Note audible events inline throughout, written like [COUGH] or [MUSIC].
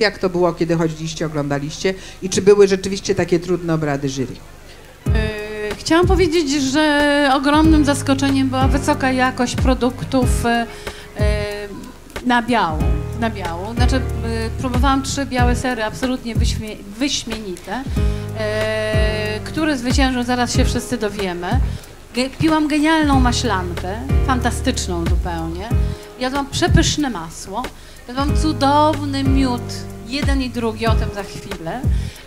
Jak to było, kiedy chodziliście, oglądaliście i czy były rzeczywiście takie trudne obrady jury? Yy, Chciałam powiedzieć, że ogromnym zaskoczeniem była wysoka jakość produktów yy, yy, na białą. Na białą. Znaczy, próbowałam trzy białe sery absolutnie wyśmie wyśmienite. Który zwyciężył, zaraz się wszyscy dowiemy. Piłam genialną maślankę, fantastyczną zupełnie. Jadłam przepyszne masło. Jadłam cudowny miód, jeden i drugi, o tym za chwilę.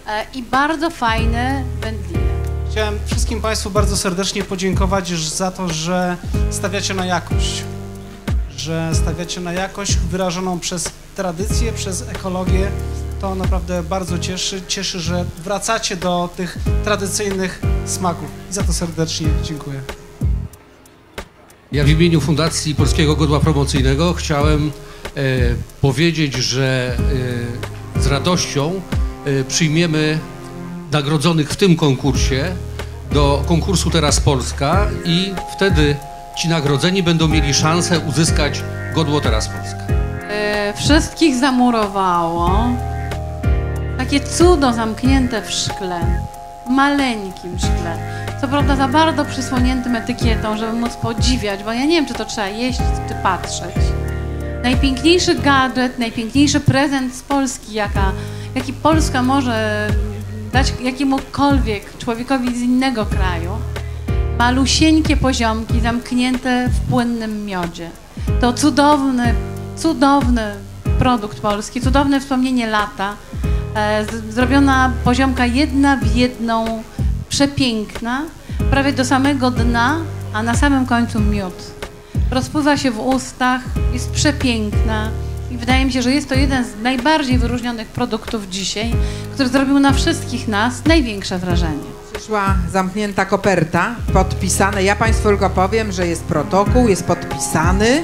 E, I bardzo fajne wędliny. Chciałem wszystkim Państwu bardzo serdecznie podziękować za to, że stawiacie na jakość. Że stawiacie na jakość wyrażoną przez tradycję, przez ekologię. To naprawdę bardzo cieszy. Cieszy, że wracacie do tych tradycyjnych smaków. I za to serdecznie dziękuję. Ja w imieniu Fundacji Polskiego Godła Promocyjnego chciałem e, powiedzieć, że e, radością e, przyjmiemy nagrodzonych w tym konkursie do konkursu Teraz Polska i wtedy ci nagrodzeni będą mieli szansę uzyskać Godło Teraz Polska. E, wszystkich zamurowało. Takie cudo zamknięte w szkle, maleńkim szkle. Co prawda za bardzo przysłoniętym etykietą, żeby móc podziwiać, bo ja nie wiem, czy to trzeba jeść, czy patrzeć. Najpiękniejszy gadżet, najpiękniejszy prezent z Polski, jaka, jaki Polska może dać jakiemukolwiek człowiekowi z innego kraju. Malusieńkie poziomki zamknięte w płynnym miodzie. To cudowny, cudowny produkt polski, cudowne wspomnienie lata. E, zrobiona poziomka jedna w jedną, przepiękna, prawie do samego dna, a na samym końcu miód. Rozpływa się w ustach, jest przepiękna i wydaje mi się, że jest to jeden z najbardziej wyróżnionych produktów dzisiaj, który zrobił na wszystkich nas największe wrażenie. Przyszła zamknięta koperta, podpisane. Ja Państwu tylko powiem, że jest protokół, jest podpisany.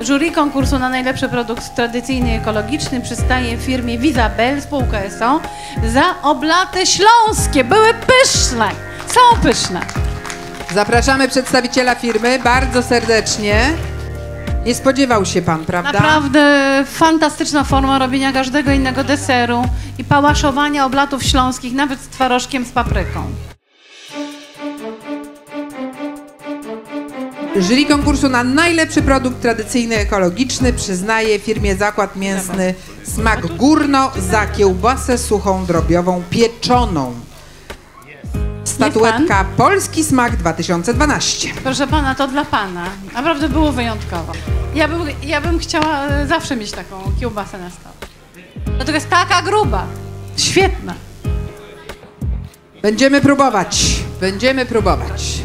Jury konkursu na najlepszy produkt tradycyjny i ekologiczny przystaje firmie Wizabel, spółka SO, za oblaty śląskie. Były pyszne, są pyszne. Zapraszamy przedstawiciela firmy bardzo serdecznie. Nie spodziewał się Pan, prawda? Naprawdę fantastyczna forma robienia każdego innego deseru i pałaszowania oblatów śląskich, nawet z twarożkiem z papryką. Jury konkursu na najlepszy produkt tradycyjny ekologiczny przyznaje firmie Zakład Mięsny Smak Górno za kiełbasę suchą drobiową pieczoną. Statuetka Polski Smak 2012. Proszę pana, to dla pana. Naprawdę było wyjątkowo. Ja bym, ja bym chciała e, zawsze mieć taką kiełbasę na stole. Dlatego jest taka gruba. Świetna. Będziemy próbować. Będziemy próbować.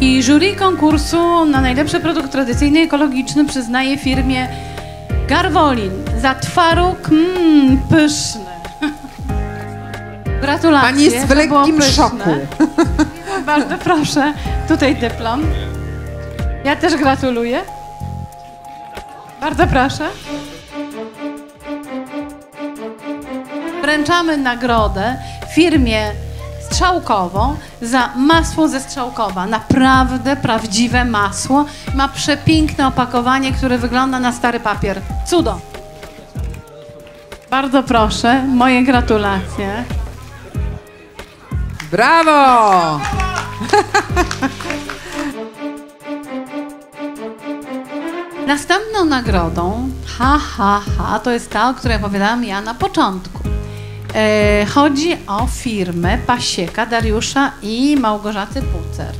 I jury konkursu na najlepszy produkt tradycyjny i ekologiczny przyznaje firmie Garwolin za twaróg mmm, pyszny. Gratulacje. Pani jest w lekkim szoku. [LAUGHS] Bardzo proszę, tutaj dyplom. Ja też gratuluję. Bardzo proszę. Wręczamy nagrodę firmie Strzałkowo za masło ze Strzałkowa. Naprawdę prawdziwe masło. Ma przepiękne opakowanie, które wygląda na stary papier. Cudo. Bardzo proszę, moje gratulacje. Brawo! Następną nagrodą, ha, ha, ha, to jest ta, o której opowiadałam ja na początku. E, chodzi o firmę Pasieka Dariusza i Małgorzaty Pucer.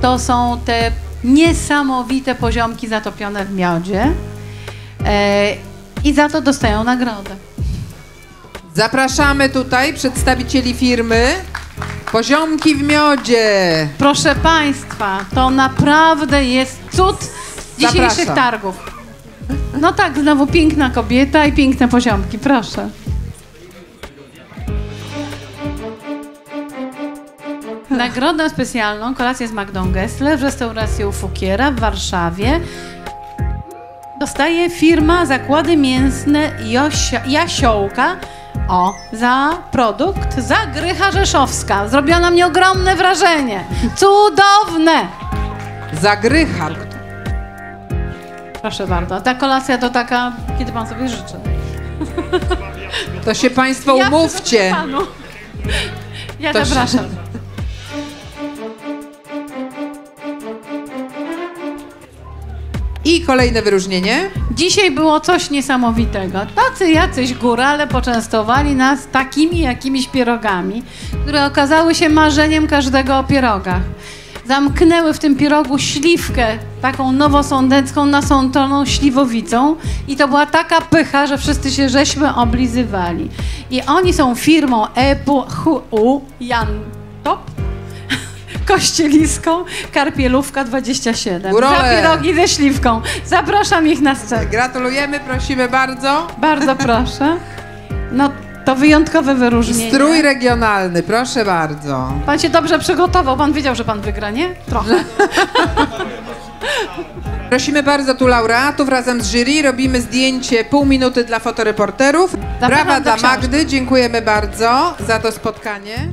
To są te niesamowite poziomki zatopione w miodzie e, i za to dostają nagrodę. Zapraszamy tutaj przedstawicieli firmy Poziomki w miodzie. Proszę Państwa, to naprawdę jest cud dzisiejszych Zapraszam. targów. No tak, znowu piękna kobieta i piękne poziomki, proszę. Nagrodę specjalną, kolację z Magdą Gessler w restauracji u Fukiera w Warszawie dostaje firma Zakłady Mięsne Josia, Jasiołka o, za produkt Zagrycha Rzeszowska. Zrobiło na mnie ogromne wrażenie. Cudowne! Zagrycha. Proszę bardzo. Ta kolacja to taka, kiedy pan sobie życzy. To się Państwo umówcie. Ja, panu. ja To się- zapraszam. I kolejne wyróżnienie. Dzisiaj było coś niesamowitego. Tacy jacyś górale poczęstowali nas takimi jakimiś pierogami, które okazały się marzeniem każdego o pierogach. Zamknęły w tym pierogu śliwkę, taką nowosądecką, nasączoną śliwowicą i to była taka pycha, że wszyscy się żeśmy oblizywali. I oni są firmą EPU Jan Top, Kościeliską, Karpielówka 27. Górole. Za pierogi ze śliwką. Zapraszam ich na scenę. Gratulujemy, prosimy bardzo. Bardzo [LAUGHS] proszę. No, to wyjątkowe wyróżnienie. Strój regionalny, proszę bardzo. Pan się dobrze przygotował. Pan wiedział, że pan wygra, nie? Trochę. [LAUGHS] Prosimy bardzo tu laureatów razem z jury. Robimy zdjęcie pół minuty dla fotoreporterów. Brawa dla. Magdy, dziękujemy bardzo za to spotkanie.